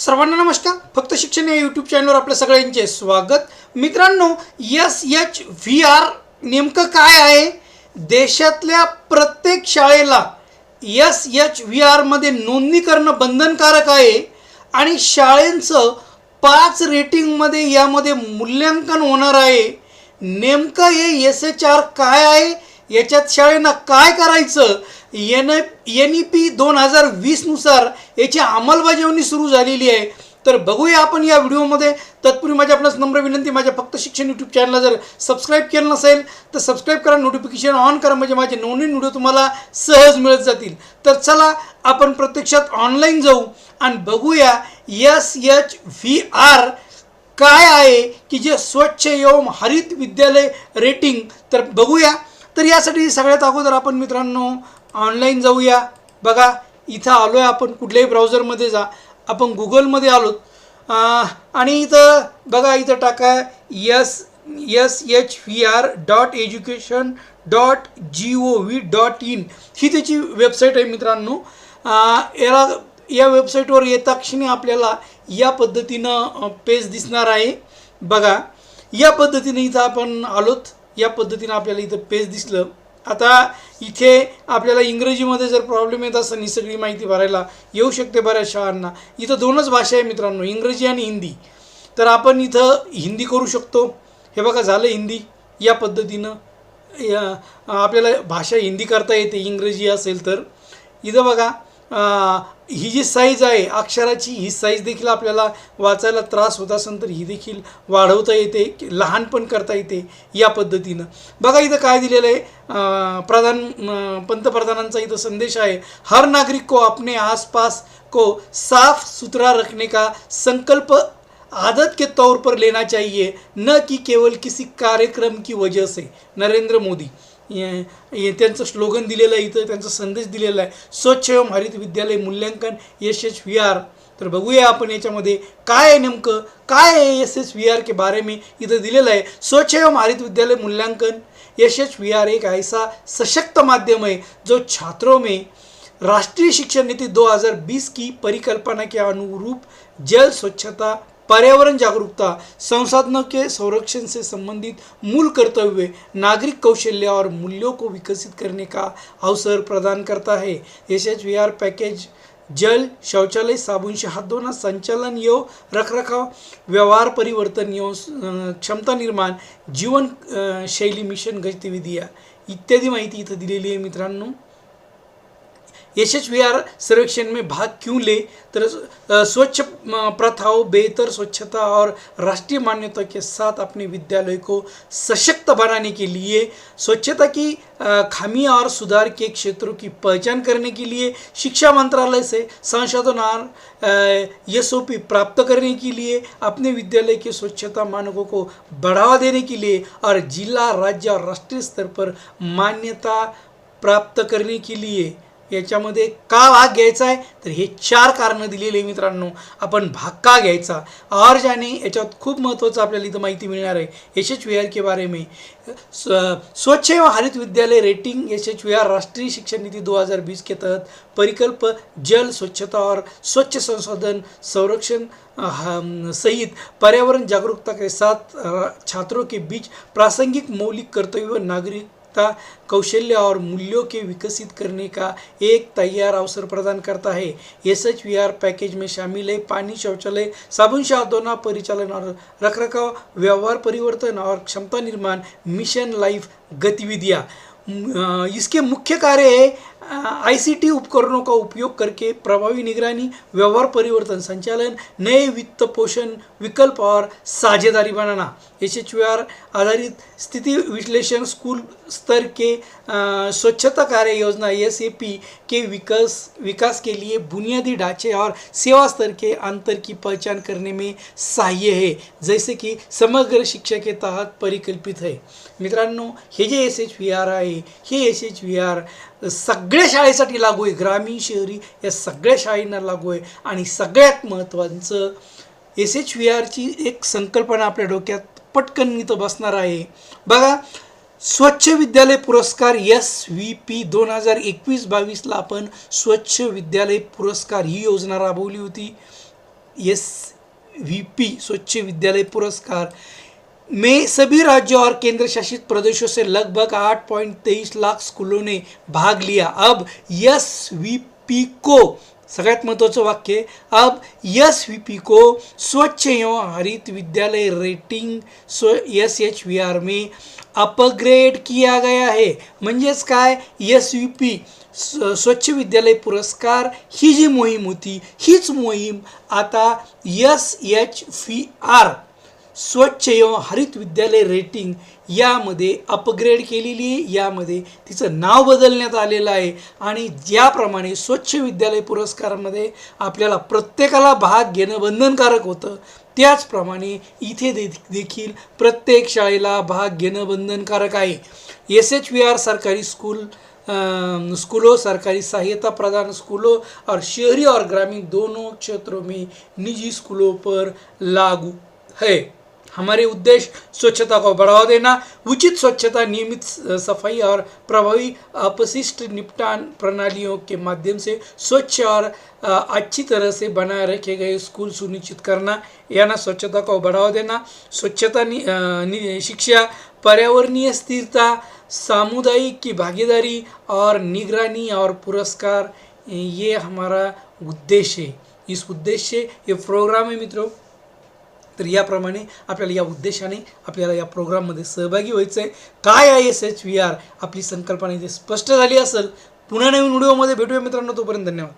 सर्वांना नमस्कार. फक्त शिक्षण या यूट्यूब चॅनलवर आपल्या सगळ्यांचे स्वागत. मित्रांनो एस एच व्ही आर नेमकं काय आहे? देशातल्या प्रत्येक शाळेला एस एच व्ही आरमध्ये नोंदणी करणं बंधनकारक आहे आणि शाळेंचं पाच रेटिंगमध्ये यामध्ये मूल्यांकन होणार आहे. नेमकं हे एस एच आर काय आहे? याच्यात शाळेनं काय करायचं? एन एन ई पी दोन हजार वीसनुसार याची अंमलबजावणी सुरू झालेली आहे. तर बघूया आपण या व्हिडिओमध्ये. तत्पूर्वी माझ्या आपणास नम्र विनंती माझ्या फक्त शिक्षण यूट्यूब चॅनलला जर सबस्क्राईब केलं नसेल तर सबस्क्राईब करा नोटिफिकेशन ऑन करा म्हणजे माझे नवनवीन व्हिडिओ तुम्हाला सहज मिळत जातील. तर चला आपण प्रत्यक्षात ऑनलाईन जाऊ आणि बघूया एस एच व्ही आर काय आहे की जे स्वच्छ एवं हरित विद्यालय रेटिंग तर बघूया. तर यासाठी सगळ्यात अगोदर आपण मित्रांनो ऑनलाईन जाऊया. बघा इथं आलो आहे आपण कुठल्याही ब्राउझरमध्ये जा. आपण गुगलमध्ये आलोत. आणि इथं बघा इथं टाका yes S H V R dot education dot G O V dot in ही त्याची वेबसाईट आहे मित्रांनो. याला या वेबसाईटवर येता क्षणी आपल्याला या पद्धतीनं पेज दिसणार आहे. बघा या पद्धतीने इथं आपण आलोत. या पद्धतीनं आपल्याला इथं पेज दिसलं. आता इथे आपल्याला इंग्रजीमध्ये जर प्रॉब्लेम येत असताना ही सगळी माहिती भरायला येऊ शकते बऱ्याच शाळांना इथं दोनच भाषा आहे मित्रांनो इंग्रजी आणि हिंदी. तर आपण इथं हिंदी करू शकतो. हे बघा झालं हिंदी. या पद्धतीनं या आपल्याला भाषा हिंदी करता येते इंग्रजी असेल तर. इथं बघा ही जी साईज आहे अक्षराची ही साईज देखील आपल्याला वाचायला त्रास होत असेल तर ही देखील वाढवता येते लहान पण करता येते या पद्धतीनं. बघा इथं काय दिलेलं आहे. प्रधान पंतप्रधानांचा इथं संदेश आहे. हर नागरिक को अपने आसपास को साफ सुथरा रखने का संकल्प आदत के तौर पर लेना चाहिए न कि केवल किसी कार्यक्रम की वजह से। नरेंद्र मोदी। त्यांचं स्लोगन दिलेलं आहे इथं त्यांचा संदेश दिलेला आहे. स्वच्छ एवं हरित विद्यालय मूल्यांकन एस एच व्ही आर तर बघूया आपण याच्यामध्ये काय आहे नेमकं काय आहे एस एच व्ही आर के बारे में इथं दिलेलं आहे. स्वच्छ एवं हरित विद्यालय मूल्यांकन एस एच व्ही आर एक ऐसा सशक्त माध्यम है जो छात्रों में राष्ट्रीय शिक्षा नीति 2020 की परिकल्पना के अनुरूप जल स्वच्छता पर्यावरण जागरूकता संसाधनों के संरक्षण से संबंधित मूल कर्तव्य नागरिक कौशल्य और मूल्यों को विकसित करने का अवसर प्रदान करता है S H V R package जल शौचालय साबुन से हाथ धोना संचालन एवं रखरखाव व्यवहार परिवर्तन एवं क्षमता निर्माण जीवन शैली मिशन गतिविधियाँ. इत्यादी माहिती इथं दिलेली आहे मित्रांनो. आर सर्वेक्षण में भाग क्यों ले? अ, स्वच्छ प्रथाओं बेहतर स्वच्छता और राष्ट्रीय मान्यता के साथ अपने विद्यालय को सशक्त बनाने के लिए स्वच्छता की खामियाँ और सुधार के क्षेत्रों की पहचान करने के लिए शिक्षा मंत्रालय से संशोधन और एस प्राप्त करने के लिए अपने विद्यालय के स्वच्छता मानकों को बढ़ावा देने के लिए और जिला राज्य और राष्ट्रीय स्तर पर मान्यता प्राप्त करने के लिए याच्यामध्ये का भाग घ्यायचा आहे? तर हे चार कारणं दिलेली आहे मित्रांनो. आपण भाग का घ्यायचा? और जाने याच्यात खूप महत्त्वाचं आपल्याला इथं माहिती मिळणार आहे. एस एच व्ही आर के बारे में. स्व- स्वच्छ एवं हरित विद्यालय rating S H V R राष्ट्रीय शिक्षा नीति 2020 के तहत परिकल्प जल स्वच्छता और स्वच्छ संसाधन संरक्षण सहित पर्यावरण जागरूकता के साथ छात्रों के बीच प्रासंगिक मौलिक कर्तव्य नागरिक आवश्यकता कौशल्य और मूल्यों के विकसित करने का एक तैयार अवसर प्रदान करता है S H V R package में शामिल है पानी शौचालय साबुन से परिचालन और रखरखाव व्यवहार परिवर्तन और क्षमता निर्माण मिशन लाइफ गतिविधियाँ. इसके मुख्य कार्य है आईसीटी उपकरणों का उपयोग करके प्रभावी निगरानी व्यवहार परिवर्तन संचालन नए वित्त पोषण विकल्प और साझेदारी बनाना। एस एच वी आर आधारित स्थिति विश्लेषण स्कूल स्तर के स्वच्छता कार्य योजना एस ए पी के विकास विकास के लिए बुनियादी ढांचे और सेवा स्तर के अंतर की पहचान करने में सहाय्य है जैसे कि समग्र शिक्षा के तहत परिकल्पित है। मित्रांनो हे जे एस एच व्ही आर आहे हे एस एच व्ही आर सगळ्या शाळेसाठी लागू आहे. ग्रामीण शहरी या सगळ्या शाळेंना लागू आहे. आणि सगळ्यात महत्त्वाचं एस एच व्ही आरची एक संकल्पना आपल्या डोक्यात पटकन इथं बसणार आहे. बघा स्वच्छ विद्यालय पुरस्कार एस व्ही पी दोन हजार एकवीस बावीसला आपण स्वच्छ विद्यालय पुरस्कार ही योजना राबवली होती. एस व्ही पी स्वच्छ विद्यालय पुरस्कार. में सभी राज्यों और केंद्र शासित प्रदेशों से लगभग आठ पॉइंट तेईस लाख स्कूलों ने भाग लिया। अब यस वी पी को सगळ्यात महत्त्वाचं वाक्य अब यस वी पी को स्वच्छ एवं हरित विद्यालय रेटिंग स्व एस एच वी आर में अपग्रेड किया गया है। म्हणजेच काय? एस व्ही पी स्वच्छ विद्यालय पुरस्कार ही जी मोहीम होती हीच मोहीम आता एस एच व्ही आर स्वच्छ एवं हरित विद्यालय रेटिंग यामध्ये अपग्रेड केलेली आहे. यामध्ये तिचं नाव बदलण्यात आलेलं आहे. आणि ज्याप्रमाणे स्वच्छ विद्यालय पुरस्कारामध्ये आपल्याला प्रत्येकाला भाग घेणं बंधनकारक होतं त्याचप्रमाणे इथे दे देखील प्रत्येक शाळेला भाग घेणं बंधनकारक आहे. एस एच व्ही आर सरकारी स्कूल स्कूलो स्कूलों सरकारी सहायता प्रदान स्कूलों और शहरी और ग्रामीण दोनों क्षेत्रों में निजी स्कूलों पर लागू है. हमारे उद्देश्य स्वच्छता को बढ़ावा देना उचित स्वच्छता नियमित सफ़ाई और प्रभावी अपशिष्ट निपटान प्रणालियों के माध्यम से स्वच्छ और अच्छी तरह से बनाए रखे गए स्कूल सुनिश्चित करना याना स्वच्छता को बढ़ावा देना स्वच्छता नि, नि, शिक्षा पर्यावरणीय स्थिरता सामुदायिक की भागीदारी और निगरानी और पुरस्कार ये हमारा उद्देश्य है। इस उद्देश्य ये प्रोग्राम है मित्रों। तर याप्रमाणे आपल्याला या उद्देशाने आपल्याला या प्रोग्राममध्ये सहभागी व्हायचं आहे काय आहे एस एच व्ही आर आपली संकल्पना इथे स्पष्ट झाली असेल. पुन्हा नवीन व्हिडिओमध्ये भेटूया मित्रांनो तोपर्यंत धन्यवाद.